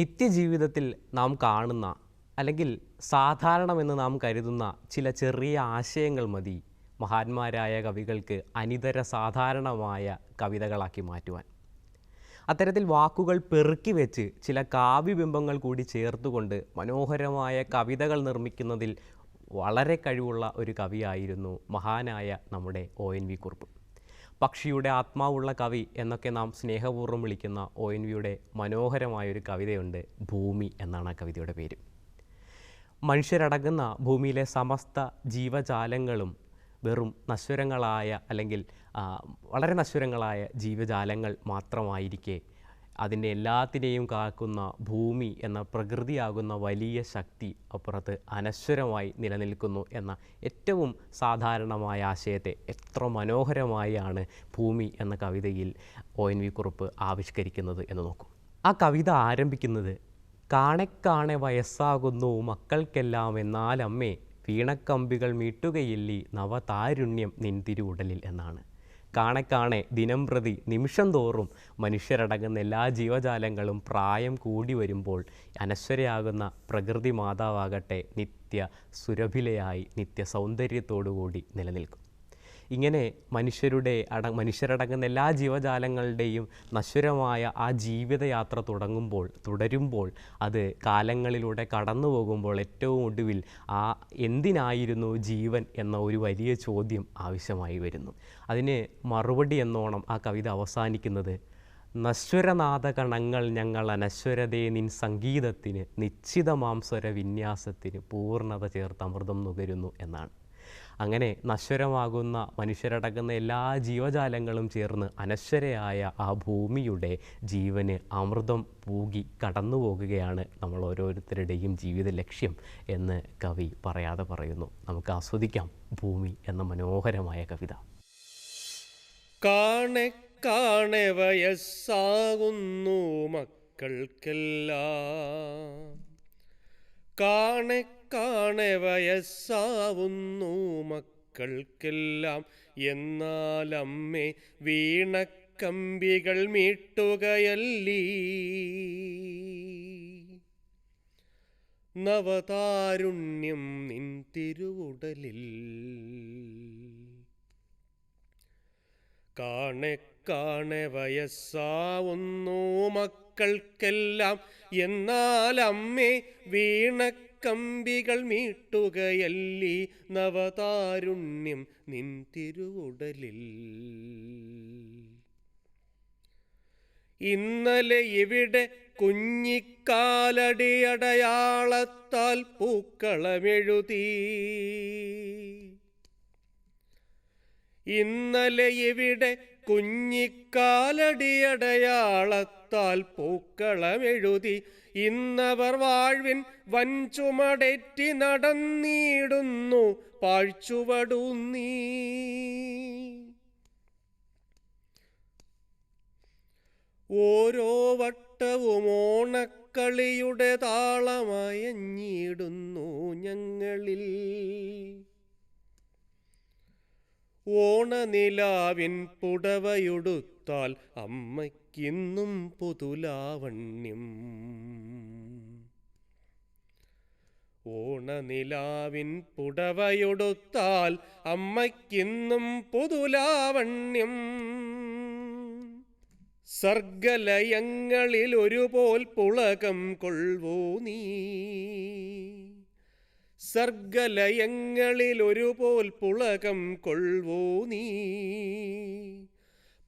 നിത്യജീവിതത്തിൽ നാം കാണുന്ന അല്ലെങ്കിൽ സാധാരണമെന്ന് നാം കരുതുന്ന ചില ചെറിയ ആശയങ്ങൾ മതി മഹാന്മാരായ കവികൾക്ക് അനിതര സാധാരണമായ കവിതകളാക്കി മാറ്റുവാൻ. അത്തരത്തിൽ വാക്കുകൾ പെറുക്കി വെച്ച് ചില കാവ്യബിംബങ്ങൾ കൂടി ചേർത്തുകൊണ്ട് മനോഹരമായ കവിതകൾ നിർമ്മിക്കുന്നതിൽ വളരെ കഴിവുള്ള ഒരു കവിയായിരുന്നു മഹാനായ നമ്മുടെ ഒ എൻ വി കുറുപ്പ്. പക്ഷിയുടെ ആത്മാവുള്ള കവി എന്നൊക്കെ നാം സ്നേഹപൂർവം വിളിക്കുന്ന ഒ എൻ വിയുടെ മനോഹരമായൊരു കവിതയുണ്ട് ഭൂമി എന്നാണ് ആ കവിതയുടെ പേര്. മനുഷ്യരടങ്ങുന്ന ഭൂമിയിലെ സമസ്ത ജീവജാലങ്ങളും വെറും നശ്വരങ്ങളായ അല്ലെങ്കിൽ വളരെ നശ്വരങ്ങളായ ജീവജാലങ്ങൾ മാത്രമായിരിക്കെ അതിന്റെ എല്ലാത്തിനെയും കാക്കുന്ന ഭൂമി എന്ന പ്രകൃതിയാകുന്ന വലിയ ശക്തി അപ്പുറത്ത് അനശ്വരമായി നിലനിൽക്കുന്നു എന്ന ഏറ്റവും സാധാരണമായ ആശയത്തെ എത്ര മനോഹരമായാണ് ഭൂമി എന്ന കവിതയിൽ ഒ എൻ വി കുറുപ്പ് ആവിഷ്കരിക്കുന്നത് എന്ന് നോക്കൂ. ആ കവിത ആരംഭിക്കുന്നത് കാണെ കാണെ വയസ്സാകുന്നു മക്കൾക്കെല്ലാം എന്നാലമ്മേ വീണക്കമ്പികൾ മീട്ടുകയില്ലി നവതാരുണ്യം നിൻ തിരുവുടലിൽ എന്നാണ്. കാണെ കാണെ ദിനം പ്രതി നിമിഷം തോറും മനുഷ്യരടങ്ങുന്ന എല്ലാ ജീവജാലങ്ങളും പ്രായം കൂടി വരുമ്പോൾ അനശ്വരയാകുന്ന പ്രകൃതി മാതാവാകട്ടെ നിത്യ സുരഭിലയായി നിത്യ സൗന്ദര്യത്തോടുകൂടി നിലനിൽക്കും. ഇങ്ങനെ മനുഷ്യരുടെ അട മനുഷ്യരടങ്ങുന്ന എല്ലാ ജീവജാലങ്ങളുടെയും നശ്വരമായ ആ ജീവിതയാത്ര തുടങ്ങുമ്പോൾ തുടരുമ്പോൾ അത് കാലങ്ങളിലൂടെ കടന്നു പോകുമ്പോൾ ഏറ്റവും ഒടുവിൽ ആ എന്തിനായിരുന്നു ജീവൻ എന്ന ഒരു വലിയ ചോദ്യം ആവശ്യമായി വരുന്നു. അതിന് മറുപടി എന്നോണം ആ കവിത അവസാനിക്കുന്നത് നശ്വരനാഥകണങ്ങൾ ഞങ്ങൾ അനശ്വരതേ നിൻ സംഗീതത്തിന് നിശ്ചിതമാംസ്വര വിന്യാസത്തിന് പൂർണത ചേർത്ത് അമൃതം നുകരുന്നു എന്നാണ്. അങ്ങനെ നശ്വരമാകുന്ന മനുഷ്യരടക്കുന്ന എല്ലാ ജീവജാലങ്ങളും ചേർന്ന് അനശ്വരയായ ആ ഭൂമിയുടെ ജീവന് അമൃതം പൂകി കടന്നു പോകുകയാണ് നമ്മൾ ഓരോരുത്തരുടെയും ജീവിത ലക്ഷ്യം എന്ന് കവി പറയാതെ പറയുന്നു. നമുക്ക് ആസ്വദിക്കാം ഭൂമി എന്ന മനോഹരമായ കവിത. വയസ്സാകുന്നു മക്കൾക്കെല്ലാം. കാണെ കാണെ വയസ്സാവുന്നു മക്കൾക്കെല്ലാം. എന്നാലമ്മേ വീണക്കമ്പികൾ മീട്ടുകയല്ലീ. നവതാരുണ്യം നിൻ തിരുവുടലിൽ. കാണെ കാണെ വയസ്സാവുന്നു മക്കൾക്കെല്ലാം. എന്നാൽ അമ്മേ വീണക്കമ്പികൾ മീട്ടുകയല്ലി നവതാരുണ്യം നിൻ തിരുവുടലിൽ. ഇന്നലെ ഇവിടെ കുഞ്ഞിക്കാലടിയടയാളത്താൽ പൂക്കളമെഴുതി. ഇന്നലെ ഇവിടെ കുഞ്ഞിക്കാലടിയടയാളത്താൽ പൂക്കളമെഴുതി ഇന്നവർ വാഴ്വിൻ വഞ്ചുമടേറ്റി നടന്നിടുന്നു പാഴ്ചുവടുന്നീ. ഓരോ വട്ടവും ഓണക്കളിയുടെ താളമയഞ്ഞിടുന്നു ഞങ്ങളിൽ. ഓണനിലാവിൻ പുടവയുടുത്താൽ അമ്മയ്ക്കിന്നും പുതുലാവണ്യം. ഓണനിലാവിൻ പുടവയുടുത്താൽ അമ്മയ്ക്കിന്നും പുതുലാവണ്യം. സർഗലയങ്ങളിൽ ഒരുപോൽ പുളകം കൊള്ളൂ നീ. സർഗലയങ്ങളിൽ ഒരുപോൽ പുളകം കൊൾവോ നീ.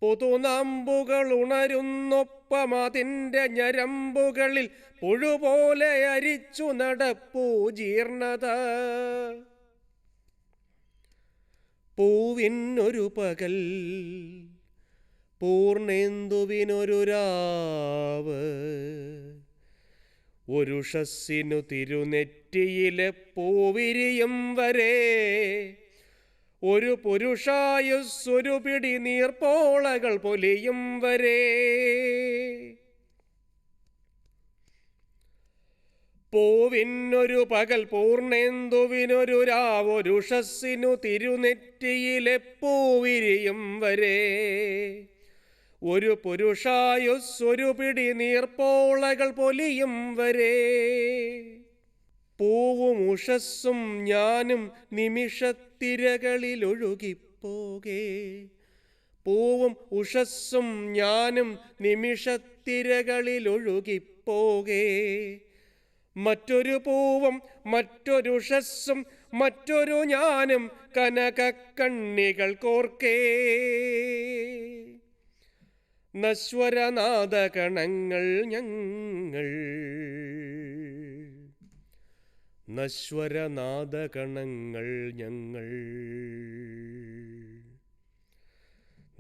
പുതുനാമ്പുകൾ ഉണരുന്നൊപ്പമതിന്റെ ഞരമ്പുകളിൽ പുഴുപോലെ അരിച്ചു നടപ്പൂ ജീർണത. പൂവിനൊരു പകൽ പൂർണേന്ദുവിനൊരു രാവ്. ഒരു ഷസ്സിനു തിരുനെറ്റിയിലെ പൂവിരിയും വരെ. ഒരു പുരുഷായുസ്സൊരു പിടി നീർപ്പോളകൾ പൊലിയും വരെ. പൂവിനൊരു പകൽ പൂർണേന്ദുവിനൊരു രാവൊരുഷസ്സിനു തിരുനെറ്റിയിലെ പൂവിരിയും വരെ. ഒരു പുരുഷായുസ്സൊരു പിടി നീർപ്പോളകൾ പൊലിയും വരെ. പൂവും ഉഷസ്സും ഞാനും നിമിഷത്തിരകളിൽ ഒഴുകിപ്പോകേ പൂവും ഉഷസ്സും ഞാനും നിമിഷത്തിരകളിൽ ഒഴുകിപ്പോകേ മറ്റൊരു പൂവും മറ്റൊരു ഉഷസ്സും മറ്റൊരു ഞാനും കനകക്കണ്ണികൾ കോർക്കേ. നശ്വരനാദകണങ്ങൾ ഞങ്ങൾ. നശ്വരനാദകണങ്ങൾ ഞങ്ങൾ.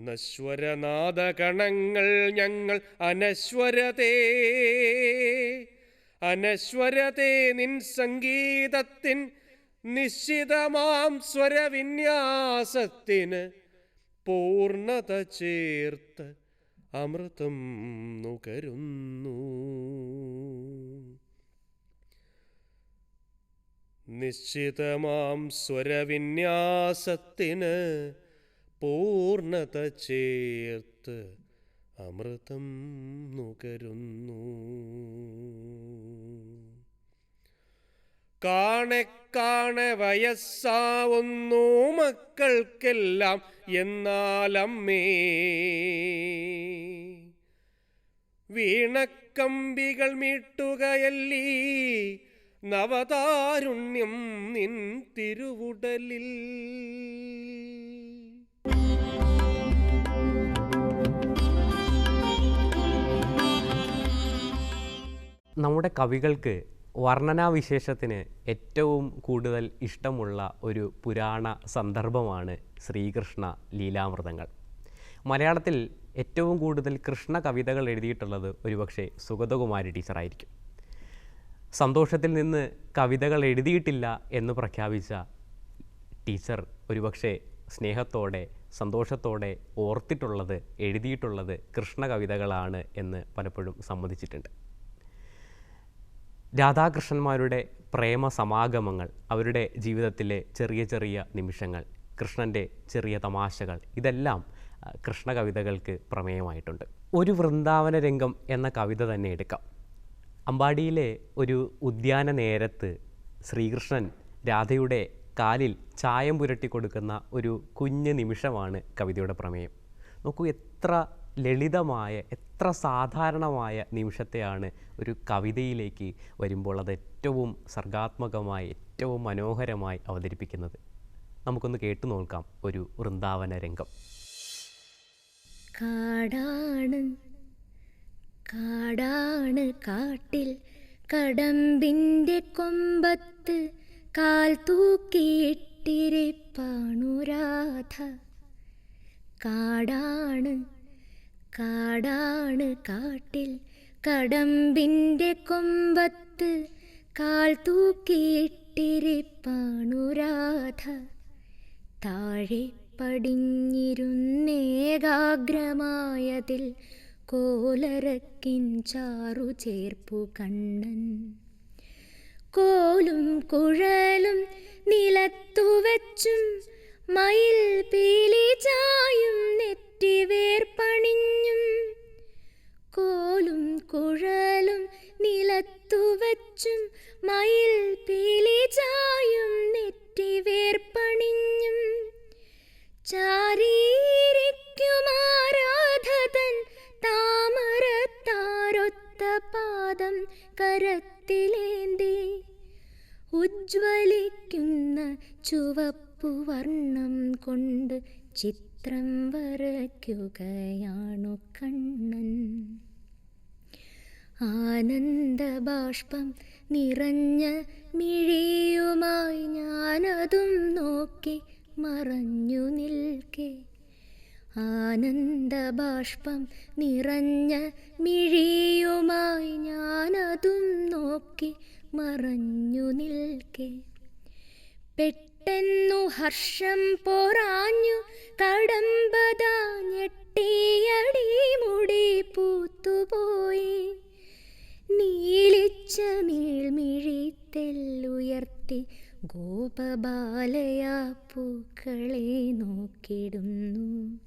നശ്വരനാദകണങ്ങൾ ഞങ്ങൾ. അനശ്വരതേ അനശ്വരതേ നിൻ സംഗീതത്തിൻ നിശ്ചിതമാം സ്വരവിന്യാസത്തിന് പൂർണത ചേർത്ത് അമൃതം നുകരുന്നു. നിശ്ചിതമാം സ്വരവിന്യാസത്തിന് പൂർണത ചേർത്ത് അമൃതം നുകരുന്നു. കാണെ കാണെ വയസ്സാവുന്നു മക്കൾക്കെല്ലാം എന്നാലമ്മേ. വീണക്കമ്പികൾ മീട്ടുകയല്ലീ നവതാരുണ്യം നിൻ തിരുവുടലിൽ. നമ്മുടെ കവികൾക്ക് വർണനാവിശേഷത്തിന് ഏറ്റവും കൂടുതൽ ഇഷ്ടമുള്ള ഒരു പുരാണ സന്ദർഭമാണ് ശ്രീകൃഷ്ണ ലീലാമൃതങ്ങൾ. മലയാളത്തിൽ ഏറ്റവും കൂടുതൽ കൃഷ്ണ കവിതകൾ എഴുതിയിട്ടുള്ളത് ഒരുപക്ഷെ സുഗതകുമാരി ടീച്ചറായിരിക്കും. സന്തോഷത്തിൽ നിന്ന് കവിതകൾ എഴുതിയിട്ടില്ല എന്ന് പ്രഖ്യാപിച്ച ടീച്ചർ ഒരുപക്ഷെ സ്നേഹത്തോടെ സന്തോഷത്തോടെ ഓർത്തിട്ടുള്ളത് എഴുതിയിട്ടുള്ളത് കൃഷ്ണ കവിതകളാണ് എന്ന് പലപ്പോഴും സമ്മതിച്ചിട്ടുണ്ട്. രാധാകൃഷ്ണന്മാരുടെ പ്രേമ സമാഗമങ്ങൾ അവരുടെ ജീവിതത്തിലെ ചെറിയ ചെറിയ നിമിഷങ്ങൾ കൃഷ്ണന്റെ ചെറിയ തമാശകൾ ഇതെല്ലാം കൃഷ്ണ കവിതകൾക്ക് പ്രമേയമായിട്ടുണ്ട്. ഒരു വൃന്ദാവന രംഗം എന്ന കവിത തന്നെ എടുക്കാം. അമ്പാടിയിലെ ഒരു ഉദ്യാന നേരത്ത് ശ്രീകൃഷ്ണൻ രാധയുടെ കാലിൽ ചായം പുരട്ടി കൊടുക്കുന്ന ഒരു കുഞ്ഞ് നിമിഷമാണ് കവിതയുടെ പ്രമേയം. നോക്കൂ എത്ര ലളിതമായ എത്ര സാധാരണമായ നിമിഷത്തെയാണ് ഒരു കവിതയിലേക്ക് വരുമ്പോൾ അത് ഏറ്റവും സർഗാത്മകമായി ഏറ്റവും മനോഹരമായി അവതരിപ്പിക്കുന്നത്. നമുക്കൊന്ന് കേട്ടു നോക്കാം ഒരു വൃന്ദാവന രംഗം. കാടാണ് കാടാണ് കാട്ടിൽ കടമ്പിന്റെ കൊമ്പത്ത് കാൽ തൂക്കിയിട്ടിരിപ്പാണു രാധ. കാടാണ് കാടാണ് കാട്ടിൽ കടമ്പിന്റെ കൊമ്പത്ത് കാൽ തൂക്കിയിട്ടിരിപ്പാണു രാധ. താഴെ പടിഞ്ഞിരുന്നേകാഗ്രമായതിൽ കോലരക്കിൻ ചാറു ചേർപ്പു കണ്ണൻ. കോലും കുഴലും നിലത്തു വെച്ചും മയിൽ പീലി ചിത്രം വരയ്ക്കുകയാണു കണ്ണൻ. ആനന്ദബാഷ്പം നിറഞ്ഞ മിഴിയുമായി ഞാനതും നോക്കി മറഞ്ഞു നിൽക്കെ. ആനന്ദബാഷ്പം നിറഞ്ഞ മിഴിയുമായി ഞാനതും നോക്കി മറഞ്ഞു നിൽക്കെ. പെട്ടെന്നു ഹർഷം പോറാഞ്ഞു കടമ്പത ഞെട്ടിയടി മുടി പൂത്തുപോയി. നീലിച്ച തെല്ലുയർത്തി ഗോപബാലയ പൂക്കളെ നോക്കിടുന്നു.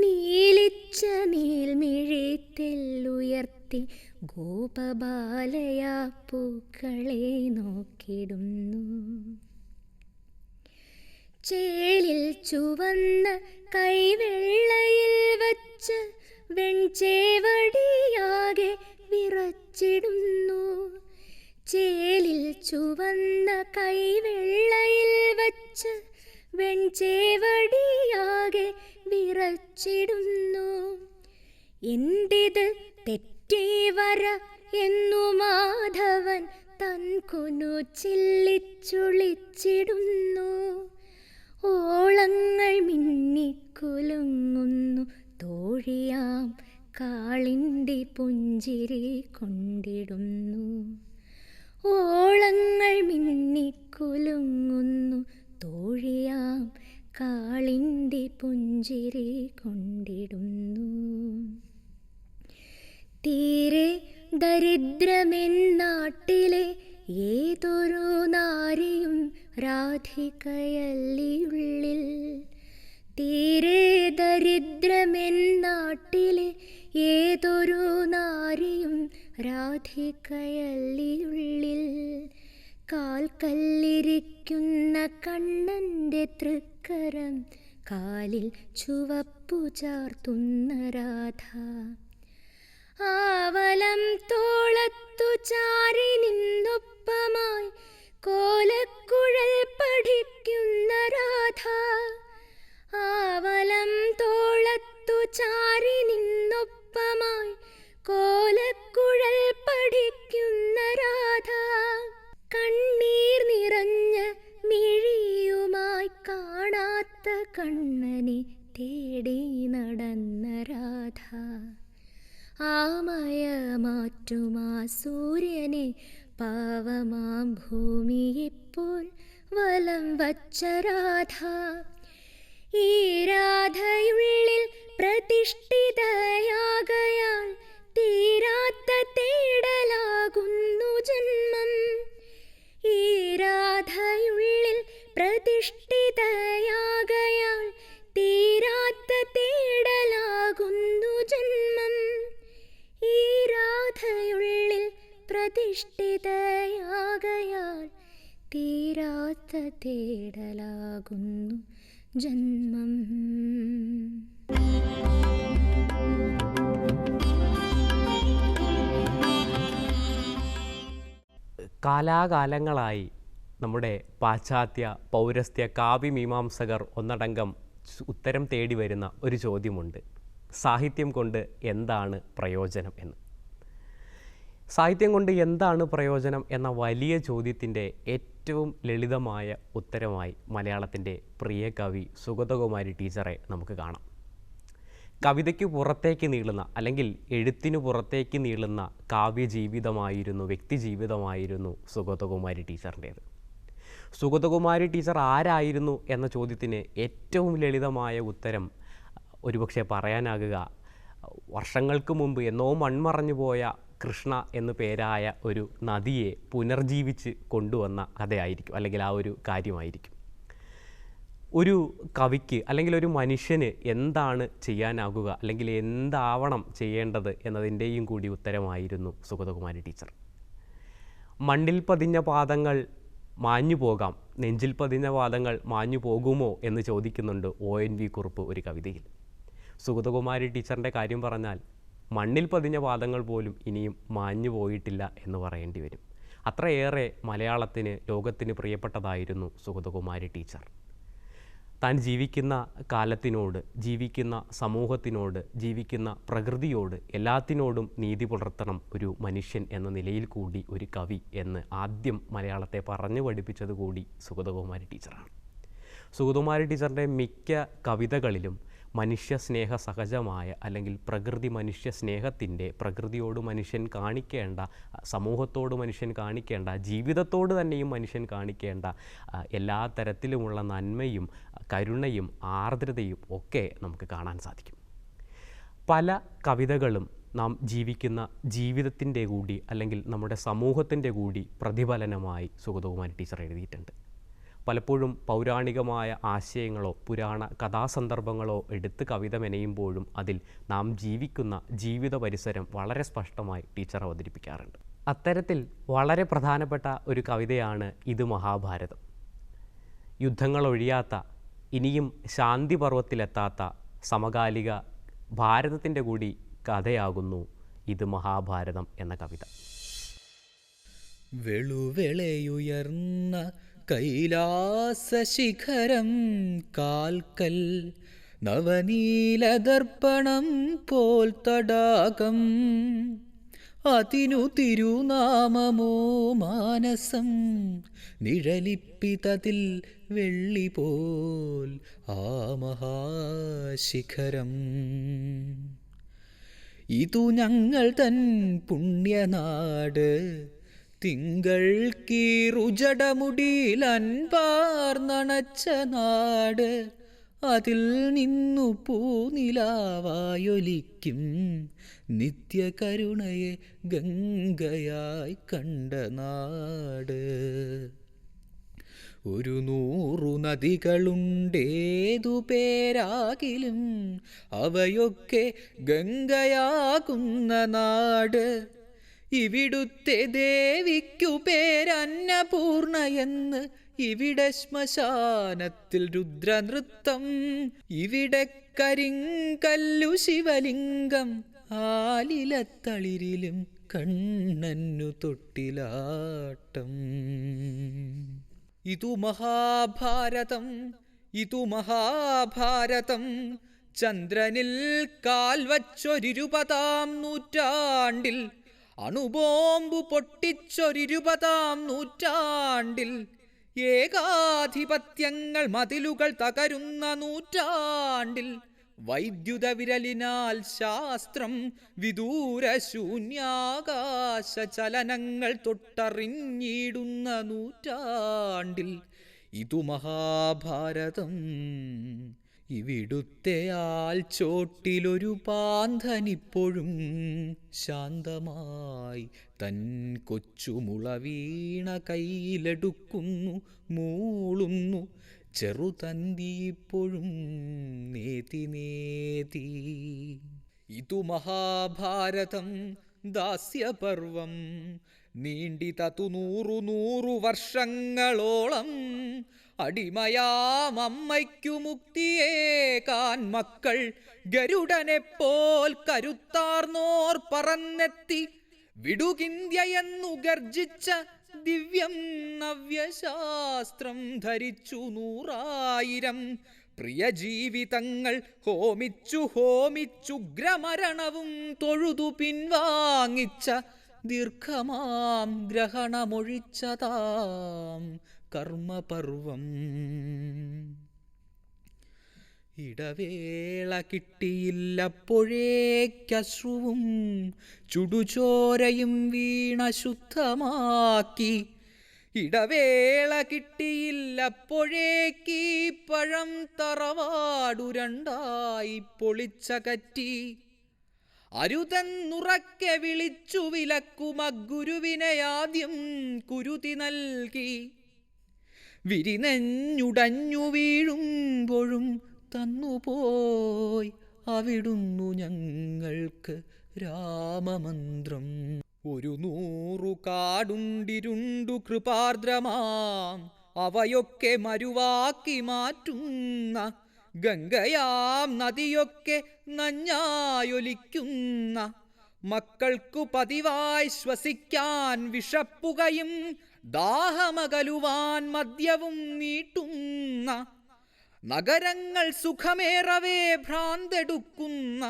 നീലിച്ച നീൽമിഴിത്തെല്ലുയർത്തി ഗോപബാലയാ പൂക്കളെ നോക്കിടുന്നു. ചേലിൽ ചുവന്ന കൈവെള്ളയിൽ വച്ച് വെൺചേവടിയാകെ വിറച്ചിടുന്നു. ചേലിൽ ചുവന്ന കൈവെള്ളയിൽ വച്ച് വെൺചേവടിയാകെ വിറച്ചിടുന്നു. എന്തിത് തെറ്റേ വര എന്നു മാധവൻ തൻ കുനു ചില്ലിച്ചുളിച്ചിടുന്നു. മിന്നിക്കുലുങ്ങുന്നു തോഴിയാം കാളിന്റെ പുഞ്ചിരി കൊണ്ടിടുന്നു. ഓളങ്ങൾ മിന്നിക്കുലുങ്ങുന്നു തോഴിയാം കാളിന്റെ പുഞ്ചിരി കൊണ്ടിടുന്നു. തീരെ ദരിദ്രമെന്നാട്ടിലെ ഏതൊരു നാരിയും രാധികയല്ലിയുള്ളിൽ തീരെ ദരിദ്രമെന്നാട്ടിലെ ഏതൊരു നാരിയും രാധികയല്ലിയുള്ളിൽ കാൽക്കല്ലിരിക്കുന്ന കണ്ണന്റെ തൃക്കരം കാലിൽ ചുവപ്പു ചാർത്തുന്ന രാധ. ആവലം തോളത്തു ചാരി നിന്നൊപ്പമായി കോലക്കുഴൽ പഠിക്കുന്ന രാധ. ആവലം തോളത്തു ചാരി നിന്നൊപ്പമായി കോലക്കുഴൽ പഠിക്കുന്ന രാധ. കണ്ണീർ നിറഞ്ഞ മിഴിയുമായി കാണാത്ത കണ്ണനെ തേടി നടന്ന രാധ. ആമയ മാറ്റുമാ സൂര്യനെ പാവമാം ഭൂമിയെപ്പോൾ വലം വച്ച രാധ. ഈ രാധയുള്ളിൽ പ്രതിഷ്ഠിതയാകയാൽ തീരാത്ത തേടലാകുന്നു ജന്മം. ഈ രാധയുള്ളിൽ പ്രതിഷ്ഠിതയാകയാൽ തീരാത്ത തേടലാകുന്നു ജന്മം. ഈ രാധയുള്ളിൽ പ്രതിഷ്ഠിതയാകയാൽ തീരാത്ത തേടലാകുന്നു ജന്മം. കാലാകാലങ്ങളായി നമ്മുടെ പാശ്ചാത്യ പൗരസ്ത്യ കാവ്യമീമാംസകർ ഒന്നടങ്കം ഉത്തരം തേടി വരുന്ന ഒരു ചോദ്യമുണ്ട്. സാഹിത്യം കൊണ്ട് എന്താണ് പ്രയോജനം എന്ന്. സാഹിത്യം കൊണ്ട് എന്താണ് പ്രയോജനം എന്ന വലിയ ചോദ്യത്തിന്റെ ഏറ്റവും ലളിതമായ ഉത്തരമായി മലയാളത്തിന്റെ പ്രിയ കവി സുഗതകുമാരി ടീച്ചറെ നമുക്ക് കാണാം. കവിതയ്ക്ക് പുറത്തേക്ക് നീളുന്ന അല്ലെങ്കിൽ എഴുത്തിനു പുറത്തേക്ക് നീളുന്ന കാവ്യജീവിതമായിരുന്നു വ്യക്തി ജീവിതമായിരുന്നു സുഗതകുമാരി ടീച്ചറിന്റേത്. സുഗതകുമാരി ടീച്ചർ ആരായിരുന്നു എന്ന ചോദ്യത്തിന് ഏറ്റവും ലളിതമായ ഉത്തരം ഒരുപക്ഷെ പറയാനാകുക വർഷങ്ങൾക്ക് മുമ്പ് എന്നോ മൺമറഞ്ഞു പോയ കൃഷ്ണ എന്നു പേരായ ഒരു നദിയെ പുനർജീവിച്ച് കൊണ്ടുവന്ന കഥയായിരിക്കും അല്ലെങ്കിൽ ആ ഒരു കാര്യമായിരിക്കും. ഒരു കവിക്ക് അല്ലെങ്കിൽ ഒരു മനുഷ്യന് എന്താണ് ചെയ്യാനാകുക അല്ലെങ്കിൽ എന്താവണം ചെയ്യേണ്ടത് എന്നതിന്റെയും കൂടി ഉത്തരമായിരുന്നു സുഗതകുമാരി ടീച്ചർ. മണ്ണിൽ പതിഞ്ഞ പാദങ്ങൾ മാഞ്ഞു പോകാം നെഞ്ചിൽ പതിഞ്ഞ പാദങ്ങൾ മാഞ്ഞു പോകുമോ എന്ന് ചോദിക്കുന്നുണ്ട് ഒ എൻ വി കുറുപ്പ് ഒരു കവിതയിൽ. സുഗതകുമാരി ടീച്ചറിന്റെ കാര്യം പറഞ്ഞാൽ മണ്ണിൽ പതിഞ്ഞ വാദങ്ങൾ പോലും ഇനിയും മാഞ്ഞു പോയിട്ടില്ല എന്ന് പറയേണ്ടി വരും. അത്രയേറെ മലയാളത്തിന് ലോകത്തിന് പ്രിയപ്പെട്ടതായിരുന്നു സുഗതകുമാരി ടീച്ചർ. താൻ ജീവിക്കുന്ന കാലത്തിനോട് ജീവിക്കുന്ന സമൂഹത്തിനോട് ജീവിക്കുന്ന പ്രകൃതിയോട് എല്ലാത്തിനോടും നീതി പുലർത്തണം ഒരു മനുഷ്യൻ എന്ന നിലയിൽ കൂടി ഒരു കവി എന്ന് ആദ്യം മലയാളത്തെ പറഞ്ഞു പഠിപ്പിച്ചത് കൂടി സുഗതകുമാരി ടീച്ചറാണ്. സുഗതകുമാരി ടീച്ചറിന്റെ മിക്ക കവിതകളിലും മനുഷ്യ സ്നേഹ സഹജമായ അല്ലെങ്കിൽ പ്രകൃതി മനുഷ്യ സ്നേഹത്തിന്റെ പ്രകൃതിയോട് മനുഷ്യൻ കാണിക്കേണ്ട സമൂഹത്തോട് മനുഷ്യൻ കാണിക്കേണ്ട ജീവിതത്തോട് തന്നെയും മനുഷ്യൻ കാണിക്കേണ്ട എല്ലാ തരത്തിലുമുള്ള നന്മയും കരുണയും ആർദ്രതയും ഒക്കെ നമുക്ക് കാണാൻ സാധിക്കും. പല കവിതകളും നാം ജീവിക്കുന്ന ജീവിതത്തിന്റെ കൂടി അല്ലെങ്കിൽ നമ്മുടെ സമൂഹത്തിന്റെ കൂടി പ്രതിഫലനമായി സുഗതകുമാരി ടീച്ചർ എഴുതിയിട്ടുണ്ട്. പലപ്പോഴും പൗരാണികമായ ആശയങ്ങളോ പുരാണ കഥാസന്ദർഭങ്ങളോ എടുത്ത് കവിത മെനയുമ്പോഴും അതിൽ നാം ജീവിക്കുന്ന ജീവിത പരിസരം വളരെ സ്പഷ്ടമായി ടീച്ചർ അവതരിപ്പിക്കാറുണ്ട്. അത്തരത്തിൽ വളരെ പ്രധാനപ്പെട്ട ഒരു കവിതയാണ് ഇത് മഹാഭാരതം. യുദ്ധങ്ങൾ ഒഴിയാത്ത ഇനിയും ശാന്തി പർവത്തിലെത്താത്ത സമകാലിക ഭാരതത്തിന്റെ കൂടി കഥയാകുന്നു ഇത് മഹാഭാരതം എന്ന കവിത. വെളുവെളയുയർന്ന കൈലാസശിഖരം കാൽക്കൽ നവനീലദർപ്പണം പോൽ തടാകം. അതിനു തിരുനാമമോ മാനസം നിഴലിപ്പിതതിൽ വെള്ളി പോൽ ആ മഹാശിഖരം. ഇതു ഞങ്ങൾ തൻ പുണ്യനാട് തിങ്കൾ കീറുജടമുടിയിൽ അൻപാർന്നണച്ച നാട്. അതിൽ നിന്നു പൂനിലാവായൊലിക്കും നിത്യകരുണയെ ഗംഗയായി കണ്ട നാട്. ഒരു നൂറു നദികളുണ്ടേതു പേരാകിലും അവയൊക്കെ ഗംഗയാകുന്ന നാട്. ഇവിടുത്തെ ദേവിക്കു പേരന്നപൂർണ എന്ന് ഇവിടെ ശ്മശാനത്തിൽ രുദ്രനൃത്തം ഇവിടെ കരിങ്കല്ലു ശിവലിംഗം ആലിലത്തളിരിലും കണ്ണന്നു തൊട്ടിലാട്ടം. ഇതു മഹാഭാരതം ഇതു മഹാഭാരതം ചന്ദ്രനിൽ കാൽ വച്ചൊരിരുപതാം നൂറ്റാണ്ടിൽ അണുബോംബു പൊട്ടിച്ചൊരിരുപതാം നൂറ്റാണ്ടിൽ ഏകാധിപത്യങ്ങൾ മതിലുകൾ തകരുന്ന നൂറ്റാണ്ടിൽ വൈദ്യുത വിരലിനാൽ ശാസ്ത്രം വിദൂരശൂന്യാകാശ ചലനങ്ങൾ തൊട്ടറിഞ്ഞിടുന്ന നൂറ്റാണ്ടിൽ ഇതു മഹാഭാരതം. ഇവിടുത്തെ ആൽ ചോട്ടിലൊരു പാന്തനിപ്പോഴും ശാന്തമായി തൻ കൊച്ചുമുള വീണ കയ്യിലെടുക്കുന്നു മൂളുന്നു ചെറുതന്തിയിപ്പോഴും നേതി നേതി. ഇതു മഹാഭാരതം ദാസ്യപർവം നീണ്ടി നീണ്ടിതതു നൂറു നൂറു വർഷങ്ങളോളം അടിമയാമമ്മയ്ക്കു മുക്തിയേക്കാൻ മക്കൾ ഗരുഡനെപ്പോൽ കരുത്താർന്നോർ പറന്നെത്തി വിടുകിന്ത്യയെന്നു ഗർജിച്ച ദിവ്യം നവ്യശാസ്ത്രം ധരിച്ചു നൂറായിരം പ്രിയ ജീവിതങ്ങൾ ഹോമിച്ചു ഹോമിച്ചുഗ്രമരണവും തൊഴുതു പിൻവാങ്ങിച്ച ദീർഘമാം ഗ്രഹണമൊഴിച്ചതാം കർമ്മപർവം. ഇടവേള കിട്ടിയില്ലപ്പോഴേക്കശ്രുവും ചുടുചോരയും വീണ ശുദ്ധമാക്കി. ഇടവേള കിട്ടിയില്ലപ്പോഴേക്കീ പഴം തറവാടു രണ്ടായി പൊളിച്ചകറ്റി. അരുതെന്നുറക്കെ വിളിച്ചു വിലക്കുമഗുരുവിനെ ആദ്യം കുരുതി നൽകി. വിരിനെഞ്ഞുടഞ്ഞു വീഴുമ്പോഴും തന്നുപോയി. അവിടുന്നു ഞങ്ങൾക്ക് രാമമന്ത്രം. ഒരു നൂറു കാടുണ്ടിരുണ്ടു കൃപാർദ്രമാം. അവയൊക്കെ മരുവാക്കി മാറ്റുന്ന ഗംഗയാം നദിയൊക്കെ നഞ്ഞായൊലിക്കുന്ന മക്കൾക്കു പതിവായി ശ്വസിക്കാൻ വിഷപ്പുകയും ദാഹമകലുവാൻ മദ്യവും നീട്ടുന്ന നഗരങ്ങൾ സുഖമേറവേ ഭ്രാന്തെടുക്കുന്ന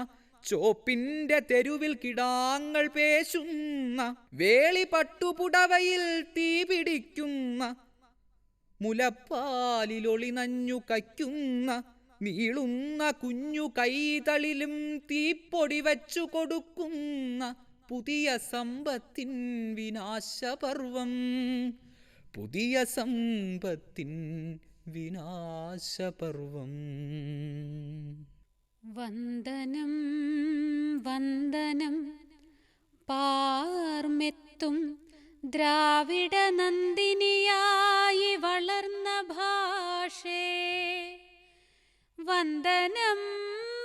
ചോപ്പിന്റെ തെരുവിൽ കിടാങ്ങൾ പേശുന്ന വേളി പട്ടുപുടവയിൽ തീ പിടിക്കുന്ന മുലപ്പാലിലൊളി നഞ്ഞു കയ്ക്കുന്ന നീളുന്ന കുഞ്ഞു കൈതളിലും തീപ്പൊടി വച്ചു കൊടുക്കുന്ന പുതിയ സമ്പത്തിൻ വിനാശപർവം. പുതിയ സമ്പത്തിൻ വിനാശപർവം. വന്ദനം വന്ദനം പാർമെത്തും ദ്രാവിഡ നന്ദിനിയായി വളർന്ന ഭാഷേ. വന്ദനം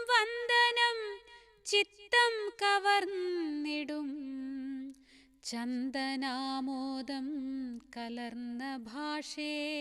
വന്ദനം ചിത്തം കവർന്നിടും. ചന്ദനാമോദം കലർന്ന ഭാഷേ.